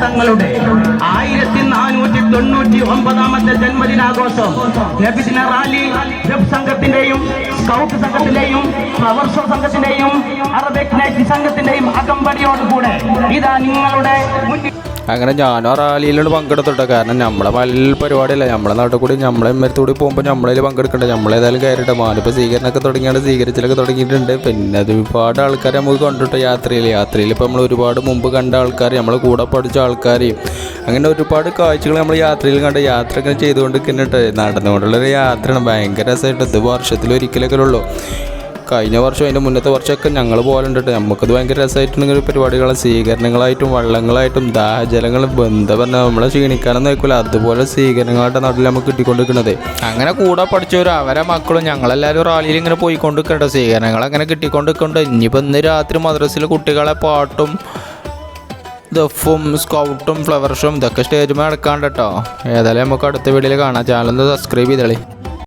തങ്ങളുടെ ആയിരത്തി നാനൂറ്റി തൊണ്ണൂറ്റി ഒമ്പതാമത്തെ ജന്മദിനാഘോഷം നബിദിന റാലി വെബ് സംഘത്തിന്റെയും സ്കൗട്ട് സംഘത്തിന്റെയും ഫ്ലവർ ഷോ സംഘത്തിന്റെയും അറബിക് നൈറ്റ് സംഘത്തിന്റെയും അകമ്പടിയോടുകൂടെ ഇതാ നിങ്ങളുടെ മുന്നിൽ അങ്ങനെ ഞാനും റാലിയിലോട് പങ്കെടുത്തിട്ടോ. കാരണം നമ്മളെ മലയിൽ പരിപാടിയല്ല. നമ്മളെ നാട്ടിൽ കൂടി നമ്മളെ മരത്തു കൂടി പോകുമ്പോൾ നമ്മളതിൽ പങ്കെടുക്കണ്ടേ? നമ്മളേതായാലും കയറിയിട്ട് മാനിപ്പോൾ സ്വീകരണമൊക്കെ തുടങ്ങിയാണ്. സ്വീകരിച്ചിലൊക്കെ തുടങ്ങിയിട്ടുണ്ട്. പിന്നെ അത് ഒരുപാട് ആൾക്കാരെ നമുക്ക് കണ്ടിട്ടോ യാത്രയിൽ യാത്രയിൽ ഇപ്പോൾ നമ്മൾ ഒരുപാട് മുമ്പ് കണ്ട ആൾക്കാർ നമ്മളെ കൂടെ പഠിച്ച ആൾക്കാരെയും അങ്ങനെ ഒരുപാട് കാഴ്ചകൾ നമ്മൾ യാത്രയിൽ കണ്ട യാത്ര ഒക്കെ ചെയ്തുകൊണ്ട് നിൽക്കുന്നുണ്ട് നടന്നുകൊണ്ടുള്ളൊരു യാത്രയാണ്. ഭയങ്കര രസമായിട്ട് ഇത് വർഷത്തിൽ ഒരിക്കലൊക്കെ ഉള്ളൂ. കഴിഞ്ഞ വർഷം അതിന്റെ മുന്നത്തെ വർഷമൊക്കെ ഞങ്ങൾ പോലുണ്ടിട്ട് നമുക്കത് ഭയങ്കര രസമായിട്ടുണ്ടെങ്കിൽ പരിപാടികൾ സ്വീകരണങ്ങളായിട്ടും വള്ളങ്ങളായിട്ടും ദാഹജലങ്ങളും ബന്ധം പറഞ്ഞാൽ നമ്മളെ ക്ഷീണിക്കാനൊന്നും നോക്കില്ല അതുപോലെ സ്വീകരണങ്ങളായിട്ട് നാട്ടിൽ നമുക്ക് കിട്ടിക്കൊണ്ടിരിക്കുന്നത്. അങ്ങനെ കൂടെ പഠിച്ചവരും അവരെ മക്കളും ഞങ്ങളെല്ലാവരും റാലിയിൽ ഇങ്ങനെ പോയിക്കൊണ്ടിരിക്കട്ടെ സ്വീകരണങ്ങൾ അങ്ങനെ കിട്ടിക്കൊണ്ടിരിക്കുന്നുണ്ട് ഇനിയിപ്പോൾ ഇന്ന് രാത്രി മദ്രസിൽ കുട്ടികളെ പാട്ടും ദഫും സ്കൗട്ടും ഫ്ലവർ ഷോം ഇതൊക്കെ സ്റ്റേജ് മേടക്കാണ്ട് കേട്ടോ. ഏതായാലും നമുക്ക് അടുത്ത വീഡിയോയിൽ കാണാം. Channel subscribe ചെയ്തോളി.